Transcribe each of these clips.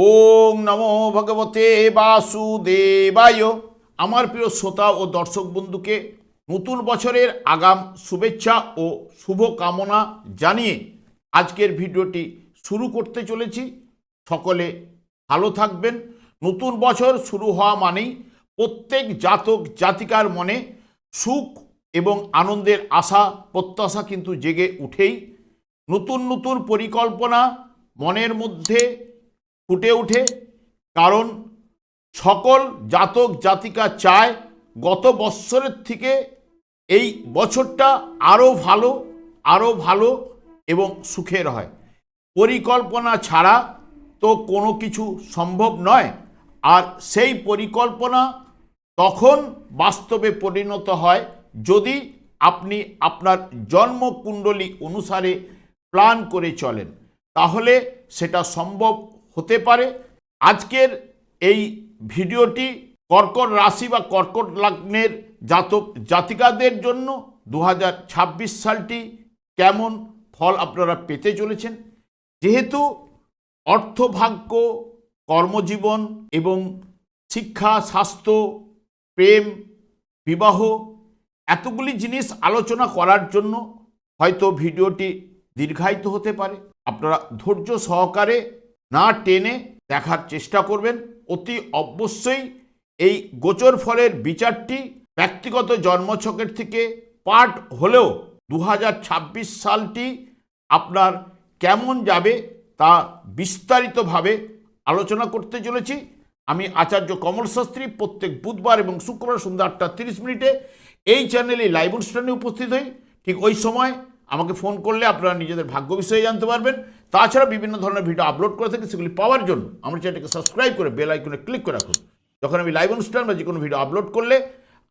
ওং নমো ভগবতে বাসুদেবায়। আমার প্রিয় শ্রোতা ও দর্শক বন্ধুকে নতুন বছরের আগাম শুভেচ্ছা ও শুভ কামনা জানিয়ে আজকের ভিডিওটি শুরু করতে চলেছি। সকলে ভালো থাকবেন। নতুন বছর শুরু হওয়া মানেই প্রত্যেক জাতক জাতিকার মনে সুখ এবং আনন্দের আশা, প্রত্যাশা কিন্তু জেগে উঠেই নতুন নতুন পরিকল্পনা মনের মধ্যে ফুটে ওঠে, কারণ সকল জাতক জাতিকা চায় গত বৎসরের থেকে এই বছরটা আরও ভালো আরও ভালো এবং সুখের হয়। পরিকল্পনা ছাড়া তো কোনো কিছু সম্ভব নয়। আর সেই পরিকল্পনা তখন বাস্তবে পরিণত হয় যদি আপনি আপনার জন্মকুণ্ডলী অনুসারে প্ল্যান করে চলেন। তাহলে সেটা সম্ভব হতে পারে। আজকের এই ভিডিওটি কর্কট রাশি বা কর্কট লগ্নের জাতক জাতিকাদের জন্য দু হাজার ছাব্বিশ সালটি কেমন ফল আপনারা পেতে চলেছেন। যেহেতু অর্থভাগ্য, কর্মজীবন এবং শিক্ষা, স্বাস্থ্য, প্রেম, বিবাহ এতগুলি জিনিস আলোচনা করার জন্য হয়তো ভিডিওটি দীর্ঘায়িত হতে পারে। আপনারা ধৈর্য সহকারে না টেনে দেখার চেষ্টা করবেন। অতি অবশ্যই এই গোচর ফলের বিচারটি ব্যক্তিগত জন্মছকের থেকে পার্ট হলেও দু হাজার ছাব্বিশ সালটি আপনার কেমন যাবে তা বিস্তারিতভাবে আলোচনা করতে চলেছি। আমি আচার্য কমল শাস্ত্রী, প্রত্যেক বুধবার এবং শুক্রবার সন্ধ্যা আটটা তিরিশ মিনিটে এই চ্যানেলে লাইভ অনুষ্ঠানে উপস্থিত হই। ঠিক ওই সময় আমাকে ফোন করলে আপনারা নিজেদের ভাগ্য বিষয়ে জানতে পারবেন। তাছাড়া বিভিন্ন ধরনের ভিডিও আপলোড করে থাকি, সেগুলি পাওয়ার জন্য আমার চ্যানেলটিকে সাবস্ক্রাইব করে বেল আইকনে ক্লিক করে রাখুন। যখন আমি লাইভ অনুষ্ঠান বা যে কোনো ভিডিও আপলোড করলে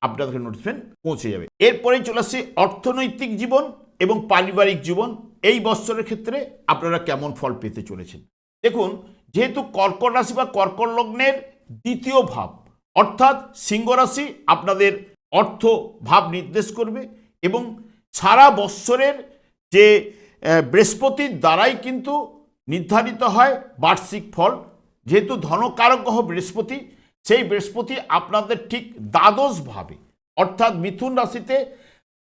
আপনাদের নোটিফিকেশন পৌঁছে যাবে। এরপরেই চলে আসছি অর্থনৈতিক জীবন এবং পারিবারিক জীবন। এই বৎসরের ক্ষেত্রে আপনারা কেমন ফল পেতে চলেছেন? দেখুন, যেহেতু কর্কট রাশি বা কর্কট লগ্নের দ্বিতীয় ভাব, অর্থাৎ সিংহ রাশি আপনাদের অর্থ ভাব নির্দেশ করবে এবং সারা বৎসরের যে বৃহস্পতির দ্বারাই কিন্তু নির্ধারিত হয় বার্ষিক ফল। যেহেতু ধনকারক গ্রহ বৃহস্পতি, সেই বৃহস্পতি আপনাদের ঠিক দ্বাদশভাবে, অর্থাৎ মিথুন রাশিতে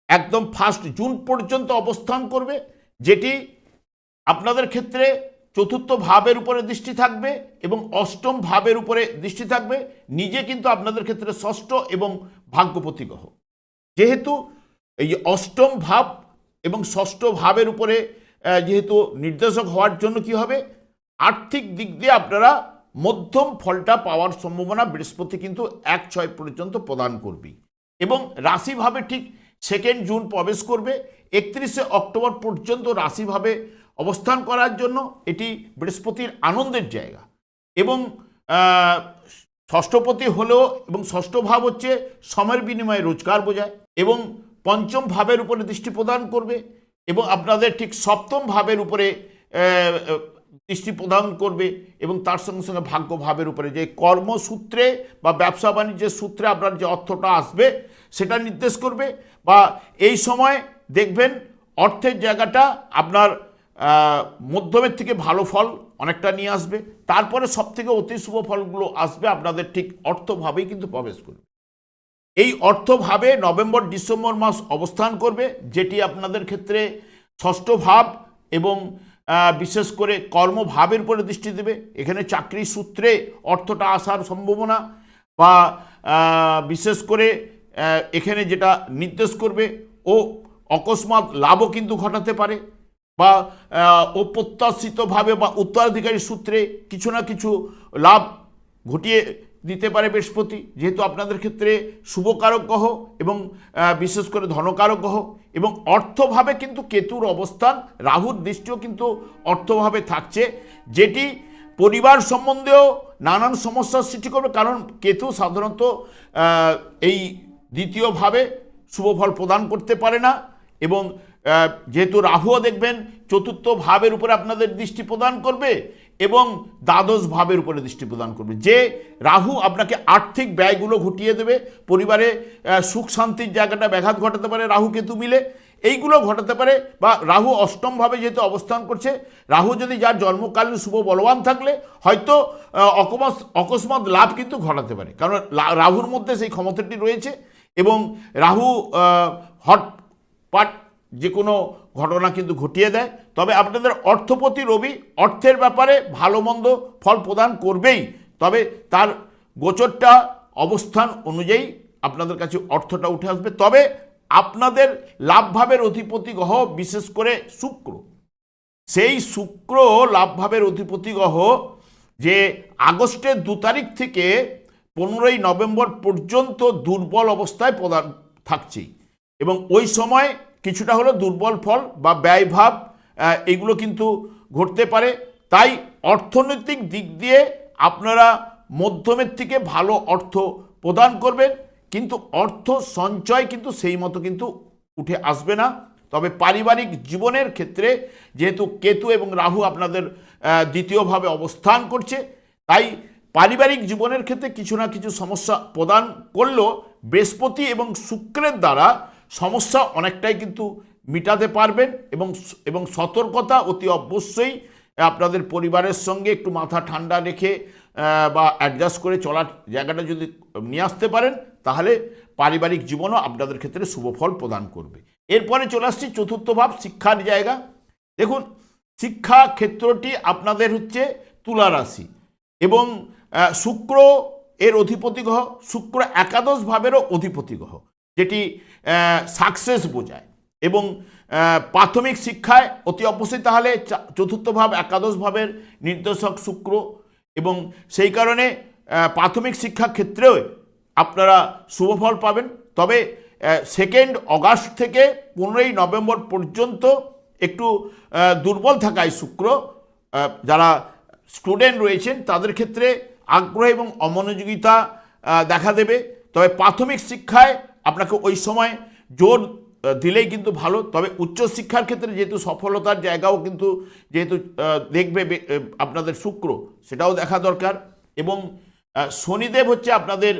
একদম ফার্স্ট জুন পর্যন্ত অবস্থান করবে, যেটি আপনাদের ক্ষেত্রে চতুর্থ ভাবের উপরে দৃষ্টি থাকবে এবং অষ্টম ভাবের উপরে দৃষ্টি থাকবে। নিজে কিন্তু আপনাদের ক্ষেত্রে ষষ্ঠ এবং ভাগ্যপতি গ্রহ। যেহেতু এই অষ্টম ভাব এবং ষষ্ঠ ভাবের উপরে যেহেতু নির্দেশক হওয়ার জন্য কি হবে? আর্থিক দিক দিয়ে আপনারা মধ্যম ফলটা পাওয়ার সম্ভাবনা বৃহস্পতি কিন্তু এক ছয় পর্যন্ত প্রদান করবে। এবং রাশিভাবে ঠিক সেকেন্ড জুন প্রবেশ করবে, একত্রিশে অক্টোবর পর্যন্ত রাশিভাবে অবস্থান করার জন্য এটি বৃহস্পতির আনন্দের জায়গা। এবং ষষ্ঠপতি হলেও এবং ষষ্ঠ ভাব হচ্ছে সময়ের বিনিময়ে রোজগার বোঝায় এবং পঞ্চম ভাবের উপরে দৃষ্টি প্রদান করবে এবং আপনাদের ঠিক সপ্তম ভাবের উপরে দৃষ্টি প্রদান করবে এবং তার সঙ্গে সঙ্গে ভাগ্য ভাবের উপরে। যে কর্মসূত্রে বা ব্যবসা বাণিজ্যের সূত্রে আপনার যে অর্থটা আসবে, সেটা নির্দেশ করবে বা এই সময় দেখবেন অর্থের জায়গাটা আপনার মধ্যমের থেকে ভালো ফল অনেকটা নিয়ে আসবে। তারপরে সব থেকে অতি শুভ ফলগুলো আসবে আপনাদের ঠিক অর্থভাবেই কিন্তু প্রবেশ করবে। এই অর্থভাবে নভেম্বর, ডিসেম্বর মাস অবস্থান করবে, যেটি আপনাদের ক্ষেত্রে ষষ্ঠ ভাব এবং বিশেষ করে কর্মভাবের উপরে দৃষ্টি দেবে। এখানে চাকরি সূত্রে অর্থটা আসার সম্ভাবনা বা বিশেষ করে এখানে যেটা নির্দেশ করবে, ও অকস্মাৎ লাভও কিন্তু ঘটাতে পারে বা অপ্রত্যাশিতভাবে বা উত্তরাধিকারী সূত্রে কিছু না কিছু লাভ ঘটিয়ে দিতে পারে বৃহস্পতি, যেহেতু আপনাদের ক্ষেত্রে শুভকারক গ্রহ এবং বিশেষ করে ধনকারক গ্রহ এবং অর্থভাবে কিন্তু কেতুর অবস্থান, রাহুর দৃষ্টিও কিন্তু অর্থভাবে থাকছে, যেটি পরিবার সম্বন্ধেও নানান সমস্যার সৃষ্টি করবে, কারণ কেতু সাধারণত এই দ্বিতীয়ভাবে শুভ ফল প্রদান করতে পারে না এবং যেহেতু রাহুও দেখবেন চতুর্থ ভাবের উপরে আপনাদের দৃষ্টি প্রদান করবে এবং দ্বাদশ ভাবের উপরে দৃষ্টি প্রদান করবে। যে রাহু আপনাকে আর্থিক ব্যয়গুলো ঘটিয়ে দেবে, পরিবারে সুখ শান্তির জায়গাটা ব্যাঘাত ঘটাতে পারে রাহু কেতু মিলে। এইগুলো ঘটাতে পারে বা রাহু অষ্টমভাবে যেহেতু অবস্থান করছে, রাহু যদি যার জন্মকালীন শুভ বলবান থাকলে, হয়তো অকমাস, অকস্মাৎ লাভ কিন্তু ঘটাতে পারে। কারণ রাহুর মধ্যে সেই ক্ষমতাটি রয়েছে এবং রাহু হট পাট যে কোনো ঘটনা কিন্তু ঘটিয়ে দেয়। তবে আপনাদের অর্থপতি রবি অর্থের ব্যাপারে ভালো মন্দ ফল প্রদান করবেই। তবে তার গোচরটা, অবস্থান অনুযায়ী আপনাদের কাছে অর্থটা উঠে আসবে। তবে আপনাদের লাভভাবের অধিপতি গ্রহ, বিশেষ করে শুক্র। সেই শুক্র লাভভাবের অধিপতি গ্রহ যে আগস্টের দু তারিখ থেকে পনেরোই নভেম্বর পর্যন্ত দুর্বল অবস্থায় প্রদান থাকছেই। এবং ওই সময় কিছুটা হলো দুর্বল ফল বা ব্যয়ভাব এগুলো কিন্তু ঘটতে পারে। তাই অর্থনৈতিক দিক দিয়ে আপনারা মধ্যমের থেকে ভালো অর্থ প্রদান করবেন, কিন্তু অর্থ সঞ্চয় কিন্তু সেই মতো কিন্তু উঠে আসবে না। তবে পারিবারিক জীবনের ক্ষেত্রে যেহেতু কেতু এবং রাহু আপনাদের দ্বিতীয়ভাবে অবস্থান করছে, তাই পারিবারিক জীবনের ক্ষেত্রে কিছু না কিছু সমস্যা প্রদান করলেও বৃহস্পতি এবং শুক্রের দ্বারা সমস্যা অনেকটাই কিন্তু মিটাতে পারবেন এবং এবং সতর্কতা অতি অবশ্যই আপনাদের পরিবারের সঙ্গে একটু মাথা ঠান্ডা রেখে বা অ্যাডজাস্ট করে চলার জায়গাটা যদি নিয়ে আসতে পারেন, তাহলে পারিবারিক জীবনও আপনাদের ক্ষেত্রে শুভ ফল প্রদান করবে। এরপরে চলে আসছি চতুর্থ ভাব, শিক্ষার জায়গা। দেখুন, শিক্ষা ক্ষেত্রটি আপনাদের হচ্ছে তুলা রাশি এবং শুক্র এর অধিপতি গ্রহ শুক্র একাদশ ভাবেরও অধিপতি গ্রহ যেটি সাকসেস বোঝায়। এবং প্রাথমিক শিক্ষায় অতি অবশ্যই তাহলে চতুর্থ ভাব, একাদশ ভাবের নির্দেশক শুক্র। এবং সেই কারণে প্রাথমিক শিক্ষা ক্ষেত্রেও আপনারা শুভফল পাবেন। তবে সেকেন্ড অগাস্ট থেকে পনেরোই নভেম্বর পর্যন্ত একটু দুর্বল থাকায় শুক্র। যারা স্টুডেন্ট রয়েছেন, তাদের ক্ষেত্রে আগ্রহ এবং অমনোযোগিতা দেখা দেবে। তবে প্রাথমিক শিক্ষায় আপনাকে ওই সময় জোর দিলেই কিন্তু ভালো। তবে উচ্চশিক্ষার ক্ষেত্রে যেহেতু সফলতার জায়গাও কিন্তু যেহেতু দেখবে আপনাদের শুক্র, সেটাও দেখা দরকার। এবং শনিদেব হচ্ছে আপনাদের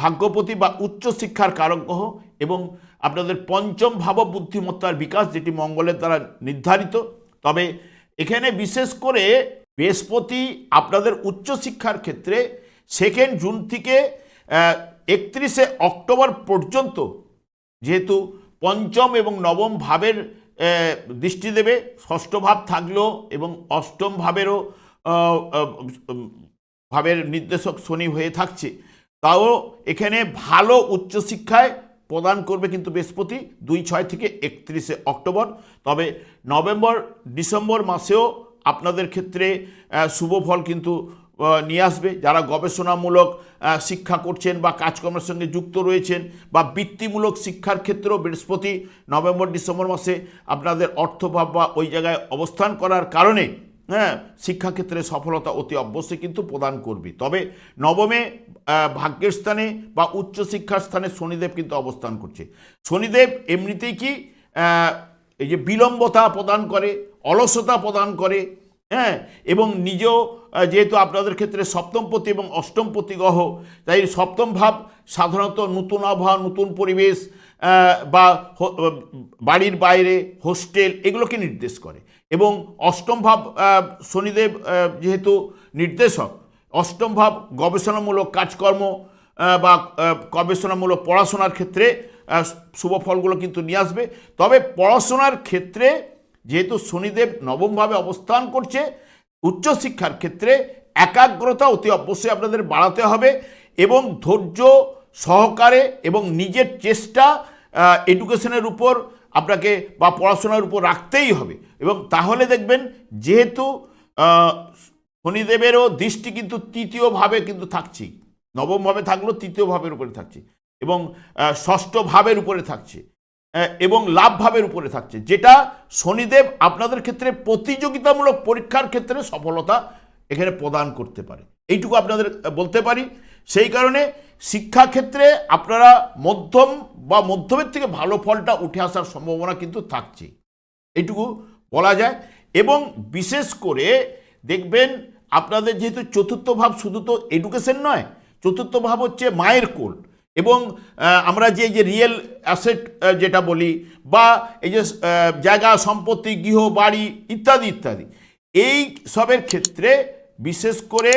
ভাগ্যপতি বা উচ্চশিক্ষার কারক গ্রহ এবং আপনাদের পঞ্চম ভাব বুদ্ধিমত্তার বিকাশ, যেটি মঙ্গলের দ্বারা নির্ধারিত। তবে এখানে বিশেষ করে বৃহস্পতি আপনাদের উচ্চশিক্ষার ক্ষেত্রে সেকেন্ড জুন থেকে একত্রিশে অক্টোবর পর্যন্ত যেহেতু পঞ্চম এবং নবম ভাবের দৃষ্টি দেবে, ষষ্ঠ ভাব থাকলেও এবং অষ্টম ভাবেরও ভাবের নির্দেশক শনি হয়ে থাকছে। তাও এখানে ভালো উচ্চশিক্ষায় প্রদান করবে কিন্তু বৃহস্পতি দুই ছয় থেকে একত্রিশে অক্টোবর। তবে নভেম্বর, ডিসেম্বর মাসেও আপনাদের ক্ষেত্রে শুভ ফল কিন্তু নিয়ে আসবে, যারা গবেষণামূলক শিক্ষা করছেন বা কাজকর্মের সঙ্গে যুক্ত রয়েছেন বা বৃত্তিমূলক শিক্ষার ক্ষেত্রেও বৃহস্পতি নভেম্বর, ডিসেম্বর মাসে আপনাদের অর্থভাব বা ওই জায়গায় অবস্থান করার কারণে হ্যাঁ শিক্ষাক্ষেত্রে সফলতা অতি অবশ্যই কিন্তু প্রদান করবে। তবে নবমে ভাগ্যের স্থানে বা উচ্চশিক্ষার স্থানে শনিদেব কিন্তু অবস্থান করছে। শনিদেব এমনিতেই কি এই যে বিলম্বতা প্রদান করে, অলসতা প্রদান করে হ্যাঁ এবং নিজেও যেহেতু আপনাদের ক্ষেত্রে সপ্তমপতি এবং অষ্টমপতি গ্রহ, তাই সপ্তম ভাব সাধারণত নতুন আবহাওয়া, নতুন পরিবেশ বা বাড়ির বাইরে, হোস্টেল, এগুলোকে নির্দেশ করে। এবং অষ্টম ভাব শনিদেব যেহেতু নির্দেশক, অষ্টম ভাব গবেষণামূলক কাজকর্ম বা গবেষণামূলক পড়াশোনার ক্ষেত্রে শুভ ফলগুলো কিন্তু নিয়ে আসবে। তবে পড়াশোনার ক্ষেত্রে যেহেতু শনিদেব নবমভাবে অবস্থান করছে, উচ্চশিক্ষার ক্ষেত্রে একাগ্রতা অতি অবশ্যই আপনাদের বাড়াতে হবে এবং ধৈর্য সহকারে এবং নিজের চেষ্টা এডুকেশনের উপর আপনাকে বা পড়াশোনার উপর রাখতেই হবে। এবং তাহলে দেখবেন যেহেতু শনিদেবেরও দৃষ্টি কিন্তু তৃতীয়ভাবে কিন্তু থাকছে নবমভাবে থাকলেও তৃতীয় ভাবের উপরে থাকছে এবং ষষ্ঠ ভাবের উপরে থাকছে। এবং লাভভাবের উপরে থাকছে। যেটা শনিদেব আপনাদের ক্ষেত্রে প্রতিযোগিতামূলক পরীক্ষার ক্ষেত্রে সফলতা এখানে প্রদান করতে পারে। এইটুকু আপনাদের বলতে পারি। সেই কারণে শিক্ষাক্ষেত্রে আপনারা মধ্যম বা মধ্যমের থেকে ভালো ফলটা উঠে আসার সম্ভাবনা কিন্তু থাকছে। এইটুকু বলা যায়। এবং বিশেষ করে দেখবেন আপনাদের যেহেতু চতুর্থ ভাব শুধু তো এডুকেশন নয়, চতুর্থ ভাব হচ্ছে মায়ের কোল। এবং আমরা যে যে রিয়েল অ্যাসেট যেটা বলি, বা এই যে জায়গা, সম্পত্তি, গৃহ, বাড়ি ইত্যাদি ইত্যাদি, এই সবের ক্ষেত্রে বিশেষ করে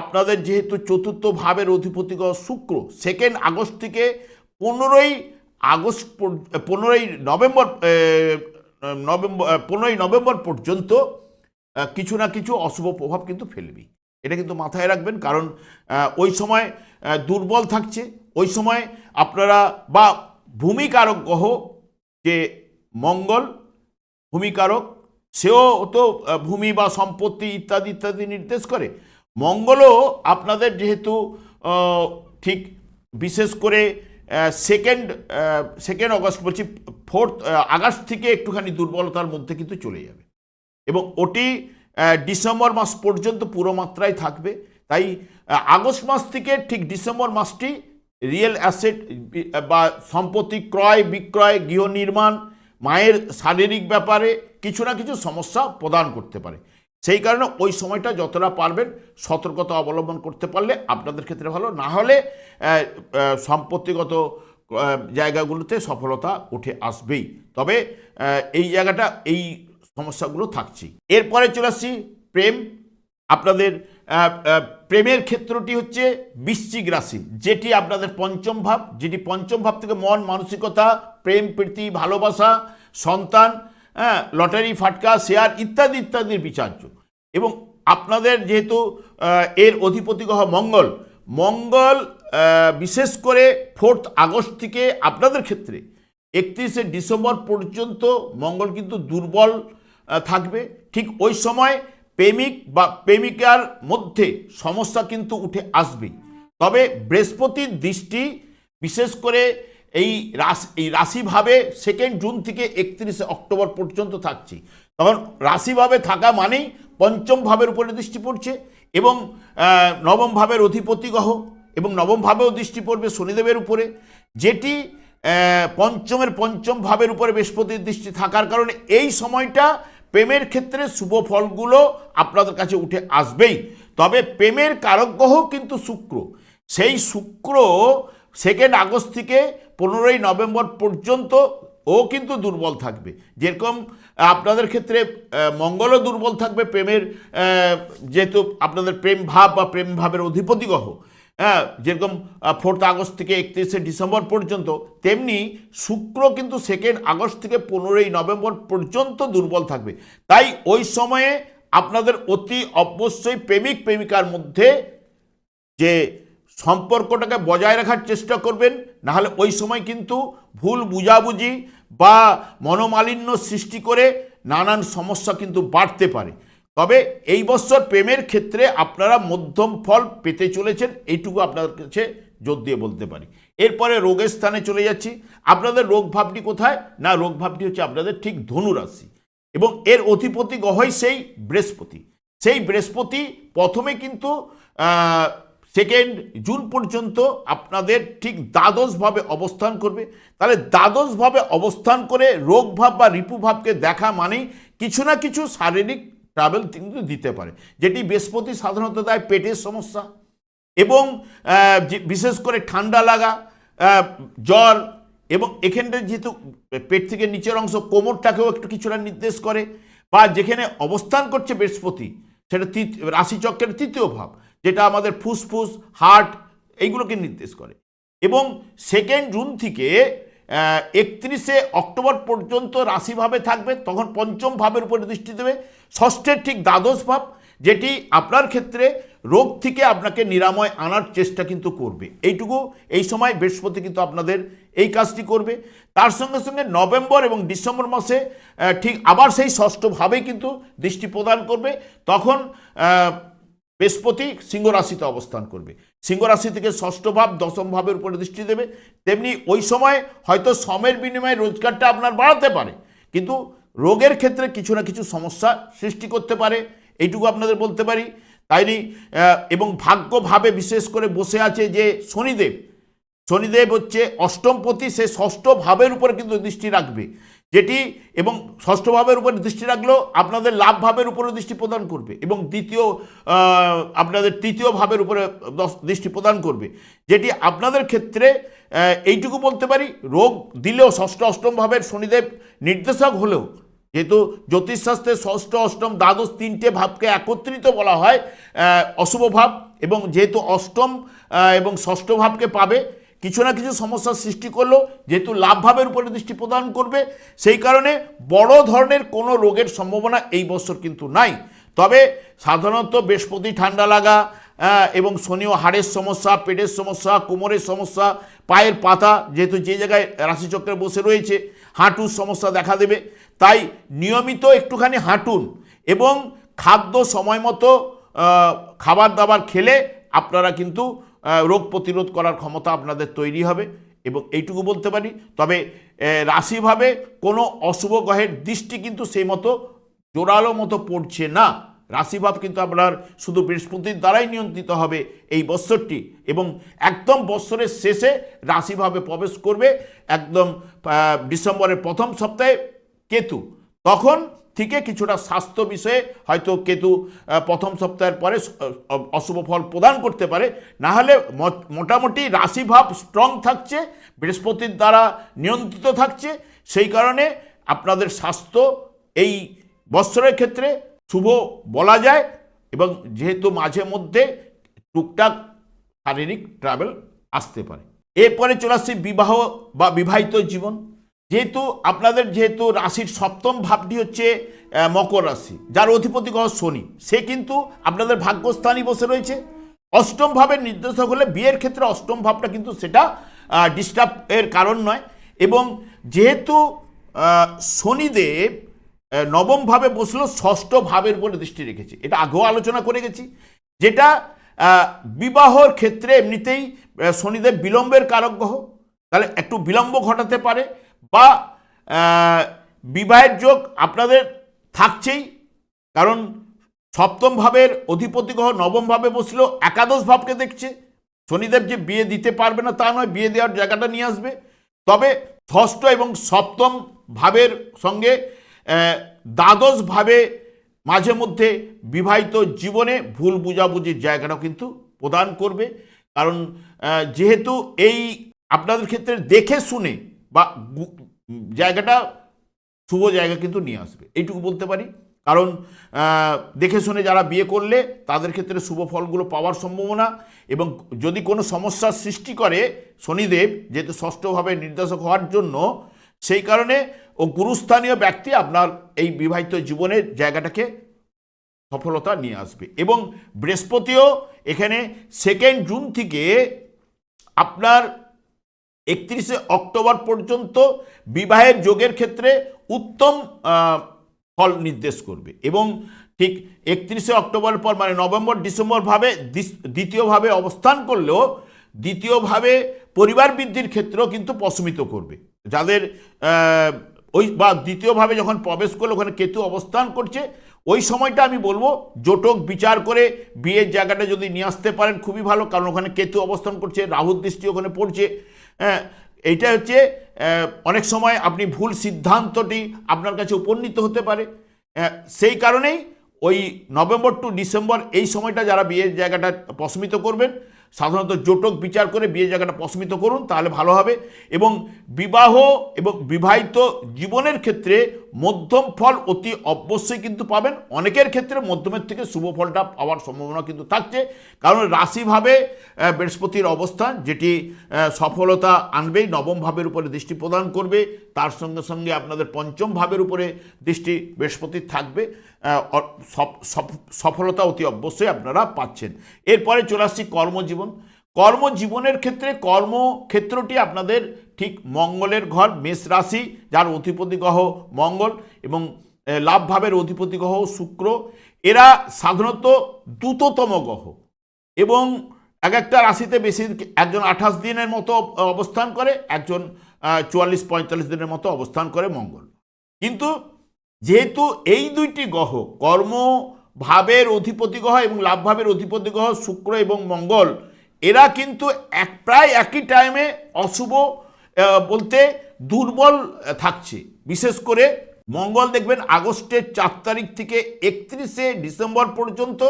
আপনাদের যেহেতু চতুর্থ ভাবের অধিপতি গ্রহ শুক্র সেকেন্ড আগস্ট থেকে পনেরোই আগস্ট পনেরোই নভেম্বর নভেম্বর পনেরোই নভেম্বর পর্যন্ত কিছু না কিছু অশুভ প্রভাব কিন্তু ফেলবি এটা কিন্তু মাথায় রাখবেন, কারণ ওই সময় দুর্বল থাকছে। ওই সময় আপনারা বা ভূমিকারক গ্রহ যে মঙ্গল, ভূমিকারক, সেও তো ভূমি বা সম্পত্তি ইত্যাদি ইত্যাদি নির্দেশ করে। মঙ্গলও আপনাদের যেহেতু ঠিক বিশেষ করে সেকেন্ড সেকেন্ড অগস্ট বলছি ফোর্থ আগস্ট থেকে একটুখানি দুর্বলতার মধ্যে কিন্তু চলে যাবে। এবং ওটি ডিসেম্বর মাস পর্যন্ত পুরো মাত্রায় থাকবে। তাই আগস্ট মাস থেকে ঠিক ডিসেম্বর মাসটি রিয়েল অ্যাসেট, বা সম্পত্তি ক্রয়, বিক্রয়, গৃহ নির্মাণ, মায়ের শারীরিক ব্যাপারে কিছু না কিছু সমস্যা প্রদান করতে পারে। সেই কারণে ওই সময়টা যতটা পারবেন সতর্কতা অবলম্বন করতে পারলে আপনাদের ক্ষেত্রে ভালো। না হলে সম্পত্তিগত জায়গাগুলোতে সফলতা উঠে আসবেই। তবে এই জায়গাটা, এই সমস্যাগুলো থাকছে এরপরে চলে আসছি প্রেম। আপনাদের প্রেমের ক্ষেত্রটি হচ্ছে বৃশ্চিক রাশি, যেটি আপনাদের পঞ্চম ভাব, যেটি পঞ্চম ভাব থেকে মন, মানসিকতা, প্রেম, প্রীতি, ভালোবাসা, সন্তান হ্যাঁ লটারি, ফাটকা, শেয়ার ইত্যাদি ইত্যাদির বিচার্য। এবং আপনাদের যেহেতু এর অধিপতি গ্রহ মঙ্গল মঙ্গল বিশেষ করে ফোর্থ আগস্ট থেকে আপনাদের ক্ষেত্রে একত্রিশে ডিসেম্বর পর্যন্ত মঙ্গল কিন্তু দুর্বল থাকবে। ঠিক ওই সময় প্রেমিক বা প্রেমিকার মধ্যে সমস্যা কিন্তু উঠে আসবেই। তবে বৃহস্পতির দৃষ্টি, বিশেষ করে এই রাশি, এই রাশিভাবে সেকেন্ড জুন থেকে একত্রিশে অক্টোবর পর্যন্ত থাকছি। তখন রাশিভাবে থাকা মানেই পঞ্চম ভাবের উপরে দৃষ্টি পড়ছে এবং নবম ভাবের অধিপতি গ্রহ এবং নবম ভাবেও দৃষ্টি পড়বে শনিদেবের উপরে। যেটি পঞ্চমের পঞ্চম ভাবের উপরে বৃহস্পতির দৃষ্টি থাকার কারণে এই সময়টা প্রেমের ক্ষেত্রে শুভ ফলগুলো আপনাদের কাছে উঠে আসবেই। তবে প্রেমের কারক গ্রহ কিন্তু শুক্র। সেই শুক্র সেকেন্ড আগস্ট থেকে পনেরোই নভেম্বর পর্যন্ত ও কিন্তু দুর্বল থাকবে। যেরকম আপনাদের ক্ষেত্রে মঙ্গলও দুর্বল থাকবে প্রেমের যেহেতু আপনাদের প্রেম ভাব বা প্রেম ভাবের অধিপতি গ্রহ হ্যাঁ যেরকম ফোর্থ আগস্ট থেকে একত্রিশে ডিসেম্বর পর্যন্ত, তেমনি শুক্র কিন্তু সেকেন্ড আগস্ট থেকে পনেরোই নভেম্বর পর্যন্ত দুর্বল থাকবে। তাই ওই সময়ে আপনাদের অতি অবশ্যই প্রেমিক, প্রেমিকার মধ্যে যে সম্পর্কটাকে বজায় রাখার চেষ্টা করবেন, নাহলে ওই সময় কিন্তু ভুল বুঝাবুঝি বা মনোমালিন্য সৃষ্টি করে নানান সমস্যা কিন্তু বাড়তে পারে। তবে এই বছর প্রেমের ক্ষেত্রে আপনারা মধ্যম ফল পেতে চলেছেন, এইটুকু আপনাদের কাছে জোর দিয়ে বলতে পারি। এরপরে রোগের স্থানে চলে যাচ্ছি। আপনাদের রোগ ভাবটি কোথায়? না, রোগ ভাবটি হচ্ছে আপনাদের ঠিক ধনুরাশি এবং এর অধিপতি গ্রহই সেই বৃহস্পতি। সেই বৃহস্পতি প্রথমে কিন্তু সেকেন্ড জুন পর্যন্ত আপনাদের ঠিক দ্বাদশভাবে অবস্থান করবে। তাহলে দ্বাদশভাবে অবস্থান করে রোগ ভাব বা রিপুভাবকে দেখা মানেই কিছু না কিছু শারীরিক ট্রাভেল কিন্তু দিতে পারে। যেটি বৃহস্পতি সাধারণত দেয় পেটের সমস্যা এবং বিশেষ করে ঠান্ডা লাগা জ্বর এবং এখানটা যেহেতু পেট থেকে নিচের অংশ কোমরটাকেও একটু কিছুটা নির্দেশ করে বা যেখানে অবস্থান করছে বৃহস্পতি, সেটা রাশিচক্রের তৃতীয় ভাব, যেটা আমাদের ফুসফুস, হার্ট, এইগুলোকে নির্দেশ করে। এবং সেকেন্ড জুন থেকে একত্রিশে অক্টোবর পর্যন্ত রাশিভাবে থাকবে, তখন পঞ্চম ভাবের উপরে দৃষ্টি দেবে। ষষ্ঠের ঠিক দ্বাদশ ভাব, যেটি আপনার ক্ষেত্রে রোগ থেকে আপনাকে নিরাময় আনার চেষ্টা কিন্তু করবে। এইটুকু এই সময় বৃহস্পতি কিন্তু আপনাদের এই কাজটি করবে। তার সঙ্গে সঙ্গে নভেম্বর এবং ডিসেম্বর মাসে ঠিক আবার সেই ষষ্ঠভাবেই কিন্তু দৃষ্টি প্রদান করবে। তখন বৃহস্পতি সিংহ রাশিতে অবস্থান করবে। সিংহ রাশি থেকে ষষ্ঠ ভাব, দশম ভাবের উপরে দৃষ্টি দেবে। তেমনি ওই সময় হয়তো সমের বিনিময়ে রোজগারটা আপনার বাড়াতে পারে। কিন্তু রোগের ক্ষেত্রে কিছু না কিছু সমস্যা সৃষ্টি করতে পারে, এইটুকু আপনাদের বলতে পারি। তাইনি এবং ভাগ্যভাবে বিশেষ করে বসে আছে যে শনিদেব। শনিদেব হচ্ছে অষ্টমপতি, সে ষষ্ঠ ভাবের উপরে কিন্তু দৃষ্টি রাখবে। যেটি এবং ষষ্ঠ ভাবের উপরে দৃষ্টি রাখলেও আপনাদের লাভ ভাবের উপরে দৃষ্টি প্রদান করবে এবং দ্বিতীয় আপনাদের তৃতীয় ভাবের উপরে দৃষ্টি প্রদান করবে। যেটি আপনাদের ক্ষেত্রে এইটুকু বলতে পারি, রোগ দিলেও ষষ্ঠ, অষ্টম ভাবের শনিদেব নির্দেশক হলেও, যেহেতু জ্যোতিষশাস্ত্রে ষষ্ঠ, অষ্টম, দ্বাদশ তিনটে ভাবকে একত্রিত বলা হয় অশুভ ভাব এবং যেহেতু অষ্টম এবং ষষ্ঠ ভাবকে পাবে কিছু না কিছু সমস্যার সৃষ্টি করল, যেহেতু লাভভাবের উপরে দৃষ্টি প্রদান করবে, সেই কারণে বড় ধরনের কোনো রোগের সম্ভাবনা এই বছর কিন্তু নাই। তবে সাধারণত বৃহস্পতি ঠান্ডা লাগা এবং শনিও হাড়ের সমস্যা, পেটের সমস্যা, কোমরের সমস্যা, পায়ের পাতা, যেহেতু যে জায়গায় রাশিচক্রে বসে রয়েছে, হাঁটুর সমস্যা দেখা দেবে। তাই নিয়মিত একটুখানি হাঁটুন এবং খাদ্য সময় মতো খাবার দাবার খেলে আপনারা কিন্তু রোগ প্রতিরোধ করার ক্ষমতা আপনাদের তৈরি হবে এবং এইটুকু বলতে পারি। তবে রাশিভাবে কোনো অশুভ গ্রহের দৃষ্টি কিন্তু সেই মতো, জোরালো মতো পড়ছে না। রাশিভাব কিন্তু আপনার শুধু বৃহস্পতির দ্বারাই নিয়ন্ত্রিত হবে এই বৎসরটি এবং একদম বৎসরের শেষে রাশিভাবে প্রবেশ করবে একদম ডিসেম্বরের প্রথম সপ্তাহে কেতু। তখন থেকে কিছুটা স্বাস্থ্য বিষয়ে হয়তো কেতু প্রথম সপ্তাহের পরে অশুভ ফল প্রদান করতে পারে। না হলে মোটামুটি রাশিভাব স্ট্রং থাকছে, বৃহস্পতির দ্বারা নিয়ন্ত্রিত থাকছে। সেই কারণে আপনাদের স্বাস্থ্য এই বৎসরের ক্ষেত্রে শুভ বলা যায় এবং যেহেতু মাঝে মধ্যে টুকটাক শারীরিক ট্রাভেল আসতে পারে। এরপরে চলে আসছে বিবাহ বা বিবাহিত জীবন। যেহেতু আপনাদের যেহেতু রাশির সপ্তম ভাবটি হচ্ছে মকর রাশি যার অধিপতি গ্রহ শনি সে কিন্তু আপনাদের ভাগ্যস্থানই বসে রয়েছে। অষ্টম ভাবের নির্দেশক হলে বিয়ের ক্ষেত্রে অষ্টম ভাবটা কিন্তু সেটা ডিস্টার্ব এর কারণ নয়। এবং যেহেতু শনিদেব আহ, নবম ভাবে বসল ষষ্ঠ ভাবের উপরে দৃষ্টি রেখেছে। এটা আগেও আলোচনা করে গেছি। যেটা বিবাহর ক্ষেত্রে এমনিতেই শনিদেব বিলম্বের কারক গ্রহ। তাহলে একটু বিলম্ব ঘটাতে পারে। বা বিবাহের যোগ আপনাদের থাকছেই। কারণ সপ্তম ভাবের অধিপতি গ্রহ নবম ভাবে বসলেও একাদশ ভাবকে দেখছে। শনিদেব যে বিয়ে দিতে পারবে না তা নয়, বিয়ে দেওয়ার জায়গাটা নিয়ে আসবে। তবে ষষ্ঠ এবং সপ্তম ভাবের সঙ্গে দ্বাদশ ভাবে মাঝে মধ্যে বিবাহিত জীবনে ভুল বুঝাবুঝির জায়গাটাও কিন্তু প্রদান করবে। কারণ যেহেতু এই আপনাদের ক্ষেত্রে দেখে শুনে বা জায়গাটা, শুভ জায়গা কিন্তু নিয়ে আসবে। এইটুকু বলতে পারি। কারণ দেখে শুনে যারা বিয়ে করলে, তাদের ক্ষেত্রে শুভ ফলগুলো পাওয়ার সম্ভাবনা এবং যদি কোনো সমস্যার সৃষ্টি করে শনিদেব, যেহেতু ষষ্ঠভাবে নির্দেশক হওয়ার জন্য, সেই কারণে ও গুরুস্থানীয় ব্যক্তি আপনার এই বিবাহিত জীবনের জায়গাটাকে সফলতা নিয়ে আসবে। এবং বৃহস্পতিও এখানে সেকেন্ড জুন থেকে আপনার একত্রিশে অক্টোবর পর্যন্ত বিবাহের যোগের ক্ষেত্রে উত্তম ফল নির্দেশ করবে এবং ঠিক একত্রিশে অক্টোবর পর মানে নভেম্বর ডিসেম্বরভাবে দ্বিতীয়ভাবে অবস্থান করলেও দ্বিতীয়ভাবে পরিবার বৃদ্ধির ক্ষেত্রেও কিন্তু প্রশমিত করবে। যাদের ওই বা দ্বিতীয়ভাবে যখন প্রবেশ করল, ওখানে কেতু অবস্থান করছে, ওই সময়টা আমি বলব জোটক বিচার করে বিয়ের জায়গাটা যদি নিয়ে আসতে পারেন, খুবই ভালো। কারণ ওখানে কেতু অবস্থান করছে, রাহুর দৃষ্টি ওখানে পড়ছে। হ্যাঁ এইটা হচ্ছে অনেক সময় আপনি ভুল সিদ্ধান্তটি আপনার কাছে উপনীত হতে পারে। সেই কারণেই ওই নভেম্বর টু ডিসেম্বর এই সময়টা যারা বিয়ের জায়গাটা প্রশমিত করবেন সাধারণত জোটক বিচার করে বিয়ে জায়গাটা প্রশমিত করুন, তাহলে ভালো হবে। এবং বিবাহ এবং বিবাহিত জীবনের ক্ষেত্রে মধ্যম ফল অতি অবশ্যই কিন্তু পাবেন। অনেকের ক্ষেত্রে মধ্যমের থেকে শুভ ফলটা পাওয়ার সম্ভাবনা কিন্তু থাকছে। কারণ রাশিভাবে বৃহস্পতির অবস্থান, যেটি সফলতা আনবেই, নবম ভাবের উপরে দৃষ্টি প্রদান করবে। তার সঙ্গে সঙ্গে আপনাদের পঞ্চম ভাবের উপরে দৃষ্টি বৃহস্পতির থাকবে। সফলতা অতি অবশ্যই আপনারা পাচ্ছেন। এরপরে চলে আসছি কর্মজীবন কর্মজীবনের ক্ষেত্রে কর্মক্ষেত্রটি আপনাদের ঠিক মঙ্গলের ঘর মেষ রাশি যার অধিপতি গ্রহ মঙ্গল এবং এ, লাভ ভাবের অধিপতি গ্রহ শুক্র। এরা সাধারণত দ্রুততম গ্রহ এবং এক একটা রাশিতে বেশি একজন আঠাশ দিনের মতো অবস্থান করে একজন চুয়াল্লিশ পঁয়তাল্লিশ দিনের মতো অবস্থান করে মঙ্গল। কিন্তু যেহেতু এই দুইটি গ্রহ কর্ম ভাবের অধিপতি গ্রহ এবং লাভ ভাবের অধিপতি গ্রহ শুক্র এবং মঙ্গল এরা কিন্তু এক প্রায় একই টাইমে অশুভ বলতে দুর্বল থাকছে। বিশেষ করে মঙ্গল দেখবেন আগস্টের চার তারিখ থেকে একত্রিশে ডিসেম্বর পর্যন্ত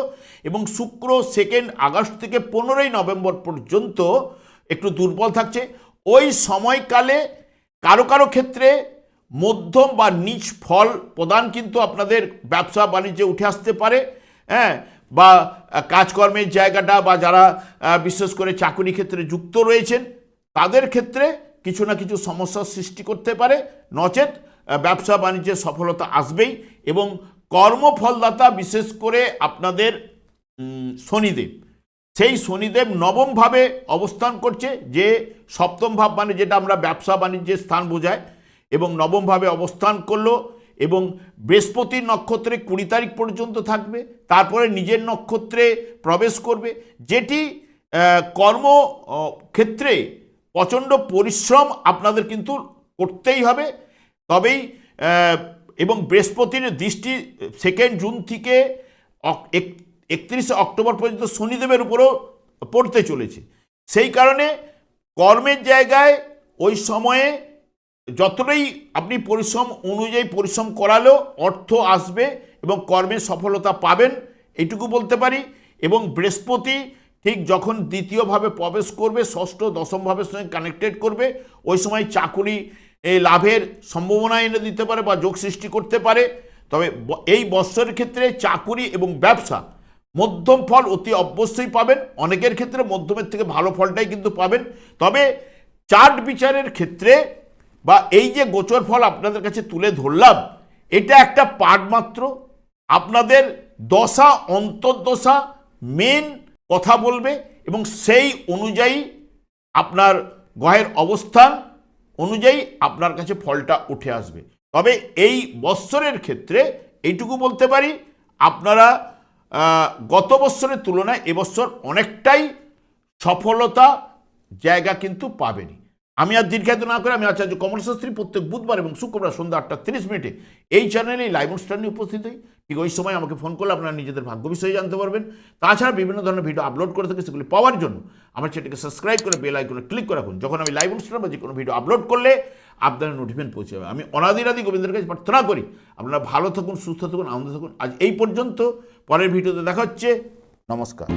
এবং শুক্র সেকেন্ড আগস্ট থেকে পনেরোই নভেম্বর পর্যন্ত একটু দুর্বল থাকছে। ওই সময়কালে কারও কারও ক্ষেত্রে মধ্যম বা নিচ ফল প্রদান কিন্তু আপনাদের ব্যবসা বাণিজ্যে উঠে আসতে পারে। হ্যাঁ বা কাজকর্মের জায়গাটা বা যারা বিশেষ করে চাকুরি ক্ষেত্রে যুক্ত রয়েছেন, তাদের ক্ষেত্রে কিছু না কিছু সমস্যার সৃষ্টি করতে পারে। নচেত ব্যবসা বাণিজ্যের সফলতা আসবেই এবং কর্মফলদাতা বিশেষ করে আপনাদের শনিদেব। সেই শনিদেব নবমভাবে অবস্থান করছে, যে সপ্তম ভাব মানে যেটা আমরা ব্যবসা বাণিজ্যের স্থান বোঝায় এবং নবমভাবে অবস্থান করল। এবং বৃহস্পতির নক্ষত্রে কুড়ি তারিখ পর্যন্ত থাকবে, তারপরে নিজের নক্ষত্রে প্রবেশ করবে। যেটি কর্ম ক্ষেত্রে প্রচণ্ড পরিশ্রম আপনাদের কিন্তু করতেই হবে। তবেই এবং বৃহস্পতির দৃষ্টি সেকেন্ড জুন থেকে একত্রিশে অক্টোবর পর্যন্ত শনিদেবের উপরও পড়তে চলেছে। সেই কারণে কর্মের জায়গায় ওই সময়ে যতটাই আপনি পরিশ্রম অনুযায়ী পরিশ্রম করালেও অর্থ আসবে এবং কর্মে সফলতা পাবেন, এইটুকু বলতে পারি। এবং বৃহস্পতি ঠিক যখন দ্বিতীয়ভাবে প্রবেশ করবে, ষষ্ঠ দশম ভাবের সঙ্গে কানেক্টেড করবে, ওই সময় চাকুরি লাভের সম্ভাবনা এনে দিতে পারে বা যোগ সৃষ্টি করতে পারে। তবে এই বৎসরের ক্ষেত্রে চাকুরি এবং ব্যবসা মধ্যম ফল অতি অবশ্যই পাবেন। অনেকের ক্ষেত্রে মধ্যমের থেকে ভালো ফলটাই কিন্তু পাবেন। তবে চার্ট বিচারের ক্ষেত্রে বা এই যে গোচর ফল আপনাদের কাছে তুলে ধরলাম, এটা একটা পার্ট মাত্র। আপনাদের দশা, অন্তর্দশা মেন কথা বলবে এবং সেই অনুযায়ী আপনার গ্রহের অবস্থান অনুযায়ী আপনার কাছে ফলটা উঠে আসবে। তবে এই বৎসরের ক্ষেত্রে এইটুকু বলতে পারি, আপনারা গত বৎসরের তুলনায় এবছর অনেকটাই সফলতা জায়গা কিন্তু পাবেনি আমি আর দীর্ঘায়িত না করে আমি আচার্য কমল শাস্ত্রী প্রত্যেক বুধবার এবং শুক্রবার সন্ধ্যা আটটা তিরিশ মিনিটে এই চ্যানেলে লাইভ অনুষ্ঠান নিয়ে উপস্থিত হই। ঠিক ওই সময় আমাকে ফোন করলে আপনারা নিজেদের ভাগ্য বিষয়ে জানতে পারবেন। তাছাড়া বিভিন্ন ধরনের ভিডিও আপলোড করে থাকি, সেগুলি পাওয়ার জন্য আমার চ্যানেলকে সাবস্ক্রাইব করে বেল আইকনে ক্লিক করে রাখুন। যখন আমি লাইভ অনুষ্ঠান বা যে কোনো ভিডিও আপলোড করলে আপনার নোটিফিকেশন পৌঁছে যাবে। আমি অনাদিরাদি গোবিন্দের কাছে প্রার্থনা করি, আপনারা ভালো থাকুন, সুস্থ থাকুন, আনন্দ থাকুন। আজ এই পর্যন্ত, পরের ভিডিওতে দেখা হচ্ছে। নমস্কার।